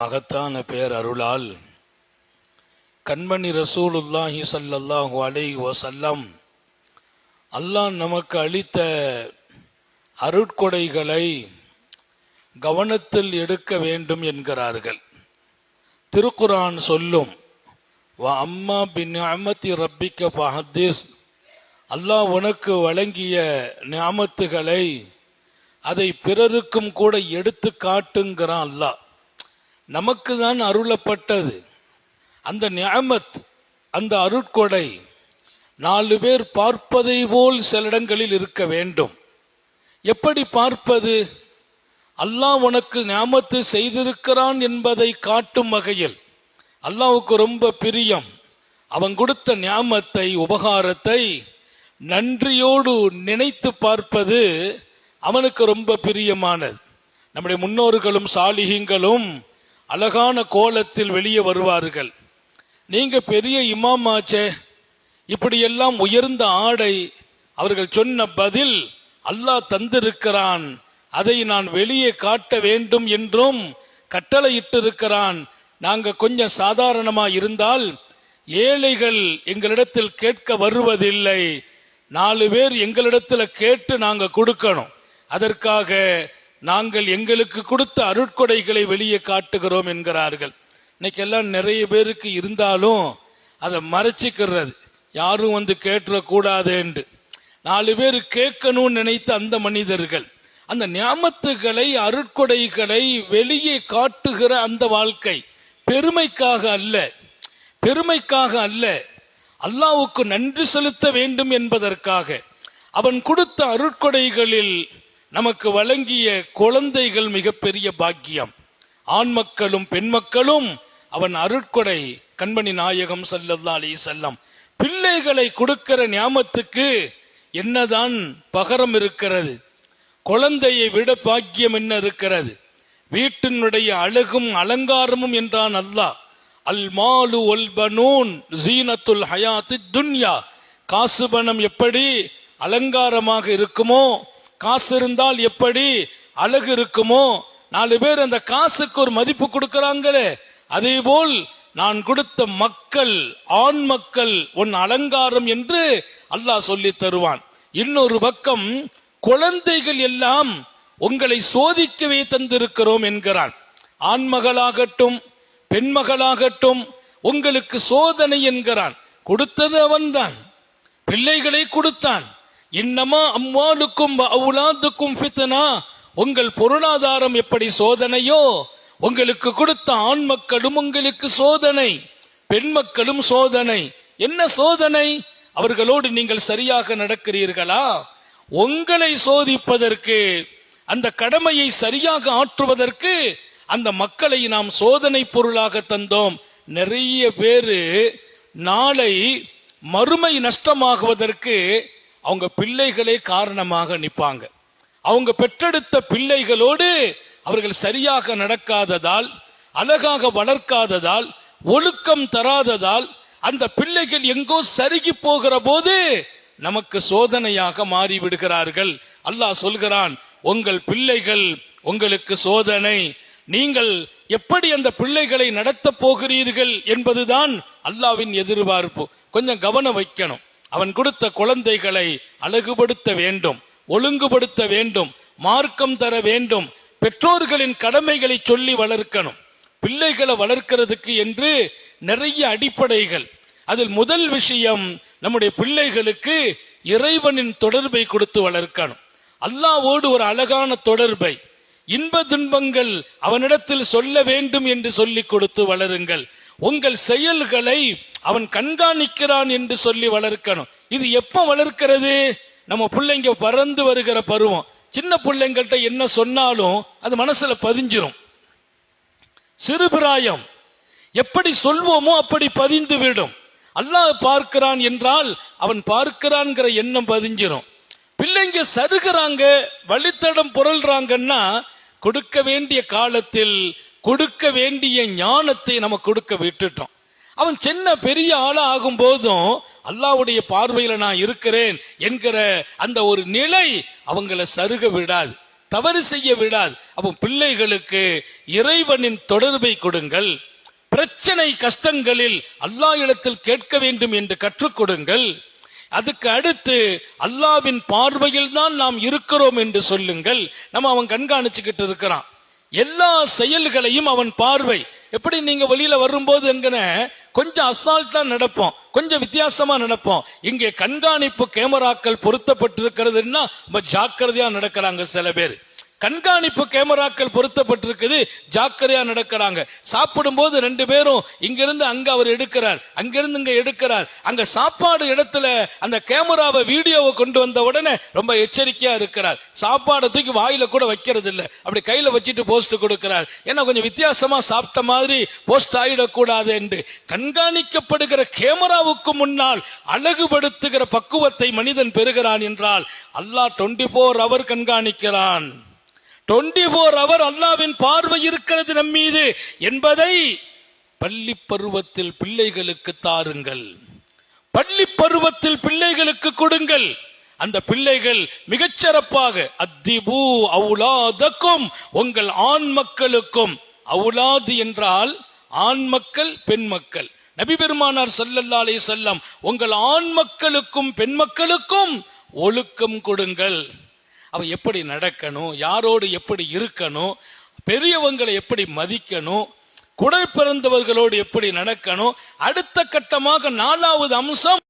மகத்தான பேர் அருளால் கண்மணி ரசூலுல்லாஹி ஸல்லல்லாஹு அலை வசல்லம் அல்லாஹ் நமக்கு அளித்த அருட்கொடைகளை கவனத்தில் எடுக்க வேண்டும் என்கிறார்கள். திருக்குரான் சொல்லும் வ அம்மா பின் அமத்தி ரப்பிக்க ஃபஹத்தீஸ் அல்லாஹ் உனக்கு வழங்கிய நியாமத்துகளை அதை பிறருக்கும் கூட எடுத்து காட்டுங்கிறான் அல்லாஹ். நமக்கு தான் அருளப்பட்டது. அந்த நியமத் அந்த அருட்கொடை நாலு பேர் பார்ப்பதை போல் சில இடங்களில் இருக்க வேண்டும். எப்படி பார்ப்பது? அல்லாஹ் உனக்கு ஞாபத்து செய்திருக்கிறான் என்பதை காட்டும் வகையில். அல்லாவுக்கு ரொம்ப பிரியம். அவன் கொடுத்த ஞாபத்தை உபகாரத்தை நன்றியோடு நினைத்து பார்ப்பது அவனுக்கு ரொம்ப பிரியமானது. நம்முடைய முன்னோர்களும் சாலிகங்களும் அழகான கோலத்தில் வெளியே வருவார்கள். நீங்க பெரிய இமாமாச்சே இப்படியெல்லாம் உயர்ந்த ஆடை அவர்கள் சொன்ன பதில் அல்லாஹ் தந்திருக்கிறான். அதை நான் வெளியே காட்ட வேண்டும் என்றும் கட்டளையிட்டிருக்கிறான். நாங்க கொஞ்சம் சாதாரணமா இருந்தால் ஏழைகள் எங்களிடத்தில் கேட்க வருவதில்லை. நாலு பேர் எங்களிடத்துல கேட்டு நாங்க கொடுக்கணும். அதற்காக நாங்கள் எங்களுக்கு கொடுத்த அருட்கொடைகளை வெளியே காட்டுகிறோம் என்கிறார்கள். இன்னைக்கு எல்லாம் நிறைய பேருக்கு இருந்தாலும் அதை மறைச்சிக்கிறது. யாரும் வந்து கேட்டுறக்கூடாது என்று. நாலு பேர் கேட்கணும்னு நினைத்த அந்த மனிதர்கள் அந்த ஞாபத்துகளை அருட்கொடைகளை வெளியே காட்டுகிற அந்த வாழ்க்கை பெருமைக்காக அல்ல. பெருமைக்காக அல்ல. அல்லாவுக்கு நன்றி செலுத்த வேண்டும் என்பதற்காக. அவன் கொடுத்த அருட்கொடைகளில் நமக்கு வழங்கிய குழந்தைகள் மிகப்பெரிய பாக்கியம். ஆண் மக்களும் பெண் மக்களும் அவன் அருட்கொடை கண்மணி நாயகம் சல்லல்லா அலி செல்லம் பிள்ளைகளை கொடுக்கிற ஞாபத்துக்கு என்னதான் பகரம் இருக்கிறது. குழந்தையை விட பாக்கியம் என்ன இருக்கிறது? வீட்டினுடைய அழகும் அலங்காரமும் என்றான் அல்லாஹ். அல் மாலு ஒல் பனூன் ஜீனத்துல் ஹயாத்து துன்யா. காசு பணம் எப்படி அலங்காரமாக இருக்குமோ காசு இருந்தால் எப்படி அழகு இருக்குமோ? நாலு பேர் அந்த காசுக்கு ஒரு மதிப்பு கொடுக்கிறாங்களே. அதே போல் நான் கொடுத்த மக்கள் ஆண் மக்கள் உன் அலங்காரம் என்று அல்லாஹ் சொல்லி தருவான். இன்னொரு பக்கம் குழந்தைகள் எல்லாம் உங்களை சோதிக்கவே தந்திருக்கிறோம் என்கிறான். ஆண்மகளாகட்டும் பெண்மகளாகட்டும் உங்களுக்கு சோதனை என்கிறான். கொடுத்தது அவன்தான். பிள்ளைகளை கொடுத்தான். இன்னமா அம்வாலுக்கும் அவுலாதுக்கும் ஃபித்னா. உங்கள் பொருளாதாரம் எப்படி சோதனையோ உங்களுக்கு கொடுத்த ஆண் மக்களும் உங்களுக்கு சோதனை பெண் மக்களும் சோதனை. என்ன சோதனை? அவர்களோடு நீங்கள் சரியாக நடக்கிறீர்களா? உங்களை சோதிப்பதற்கு அந்த கடமையை சரியாக ஆற்றுவதற்கு அந்த மக்களை நாம் சோதனை பொருளாக தந்தோம். நிறைய பேரு நாளை மறுமை நஷ்டமாகுவதற்கு அவங்க பிள்ளைகளே காரணமாக நிற்பாங்க. அவங்க பெற்றெடுத்த பிள்ளைகளோடு அவர்கள் சரியாக நடக்காததால் அழகாக வளர்க்காததால் ஒழுக்கம் தராததால் அந்த பிள்ளைகள் எங்கோ சருகி போகிற போது நமக்கு சோதனையாக மாறி விடுகிறார்கள் அல்லாஹ் சொல்கிறான் உங்கள் பிள்ளைகள் உங்களுக்கு சோதனை. நீங்கள் எப்படி அந்த பிள்ளைகளை நடத்த போகிறீர்கள் என்பதுதான் அல்லாவின் எதிர்பார்ப்பு. கொஞ்சம் கவனம் வைக்கணும். அவன் கொடுத்த குழந்தைகளை அழகுபடுத்த வேண்டும் ஒழுங்குபடுத்த வேண்டும் மார்க்கம் தர வேண்டும் பெற்றோர்களின் கடமைகளை சொல்லி வளர்க்கணும் பிள்ளைகளை வளர்க்கிறதுக்கு என்று நிறைய அடிப்படைகள். அதில் முதல் விஷயம் நம்முடைய பிள்ளைகளுக்கு இறைவனின் தொடர்பை கொடுத்து வளர்க்கணும். அல்லாவோடு ஒரு அழகான தொடர்பை இன்ப துன்பங்கள் அவனிடத்தில் சொல்ல வேண்டும் என்று சொல்லிக் கொடுத்து வளருங்கள். உங்கள் செயல்களை அவன் கண்காணிக்கிறான் என்று சொல்லி வளர்க்கணும். இது எப்ப வளர்க்கிறது? நம்ம பிள்ளைங்க பறந்து வருகிற பருவம். சின்ன பிள்ளைங்கள்ட்ட என்ன சொன்னாலும் அது மனசுல பதிஞ்சிரும். சிறுபிராயம் எப்படி சொல்வோமோ அப்படி பதிந்து விடும். அல்லாஹ் பார்க்கிறான் என்றால் அவன் பார்க்கிறான்ங்கிற எண்ணம் பதிஞ்சிரும். பிள்ளைங்க சருகிறாங்க வழித்தடம் புரள்றாங்கன்னா கொடுக்க வேண்டிய காலத்தில் கொடுக்க வேண்டிய ஞானத்தை நம்ம கொடுக்க விட்டுட்டோம். அவன் சின்ன பெரிய ஆளா ஆகும் போதும் அல்லாவுடைய பார்வையில நான் இருக்கிறேன் என்கிற அந்த ஒரு நிலை அவங்கள சருக விடாது தவறு செய்ய விடாது. அப்போ பிள்ளைகளுக்கு இறைவனின் தொடர்பை கொடுங்கள். பிரச்சனை கஷ்டங்களில் அல்லாஹ் இடத்தில் கேட்க வேண்டும் என்று கற்றுக் கொடுங்கள். அதுக்கு அடுத்து அல்லாவின் பார்வையில் தான் நாம் இருக்கிறோம் என்று சொல்லுங்கள். நம்ம அவன் கண்காணிச்சுக்கிட்டு இருக்கிறான். எல்லா செயல்களையும் அவன் பார்வை. எப்படி நீங்க வெளியில வரும்போது எங்கன கொஞ்சம் அசால்ட்டா நடப்போம். கொஞ்சம் வித்தியாசமா நடப்போம். இங்கே கண்காணிப்பு கேமராக்கள் பொருத்தப்பட்டிருக்கிறதுன்னா ரொம்ப ஜாக்கிரதையா நடக்கிறாங்க சில பேர். கண்காணிப்பு கேமராக்கள் பொருத்தப்பட்டிருக்குது. ஜாக்கிரதையா நடக்கிறாங்க. சாப்பிடும்போது ரெண்டு பேரும் இங்கிருந்து அங்க அவர் எடுக்கிறார் அங்கிருந்து இங்க எடுக்கிறார். அங்க சாப்பாடு இடத்துல அந்த கேமராவை வீடியோவை கொண்டு வந்த உடனே ரொம்ப எச்சரிக்கையா இருக்கிறார். சாப்பாடை தூக்கி வாயில கூட வைக்கிறது இல்லை அப்படி கையில வச்சுட்டு போஸ்ட் கொடுக்கிறார். ஏன்னா கொஞ்சம் வித்தியாசமா சாப்பிட்ட மாதிரி போஸ்ட் ஆயிடக்கூடாது என்று. கண்காணிக்கப்படுகிற கேமராவுக்கு முன்னால் அழகுபடுத்துகிற பக்குவத்தை மனிதன் பெறுகிறான் என்றால் அல்லாஹ் டுவெண்டி போர் அவர் கண்காணிக்கிறான். டுவெண்டி போர் அவர் அல்லாவின் பார்வை இருக்கிறது நம் மீது என்பதை பள்ளி பருவத்தில் பிள்ளைகளுக்கு தாருங்கள். பள்ளி பருவத்தில் பிள்ளைகளுக்கு கொடுங்கள். அந்த பிள்ளைகள் மிகச்சிறப்பாக அத்திபு அவுலாதக்கும் உங்கள் ஆண் மக்களுக்கும். அவுலாது என்றால் ஆண் மக்கள் பெண் மக்கள். நபி பெருமானார் சல்லல்லா அலே செல்லம் உங்கள் ஆண் மக்களுக்கும் பெண் மக்களுக்கும் ஒழுக்கம் கொடுங்கள். அவ எப்படி நடக்கணும் யாரோடு எப்படி இருக்கணும் பெரியவங்களை எப்படி மதிக்கணும் குடை பிறந்தவர்களோடு எப்படி நடக்கணும் அடுத்த கட்டமாக நாலாவது அம்சம்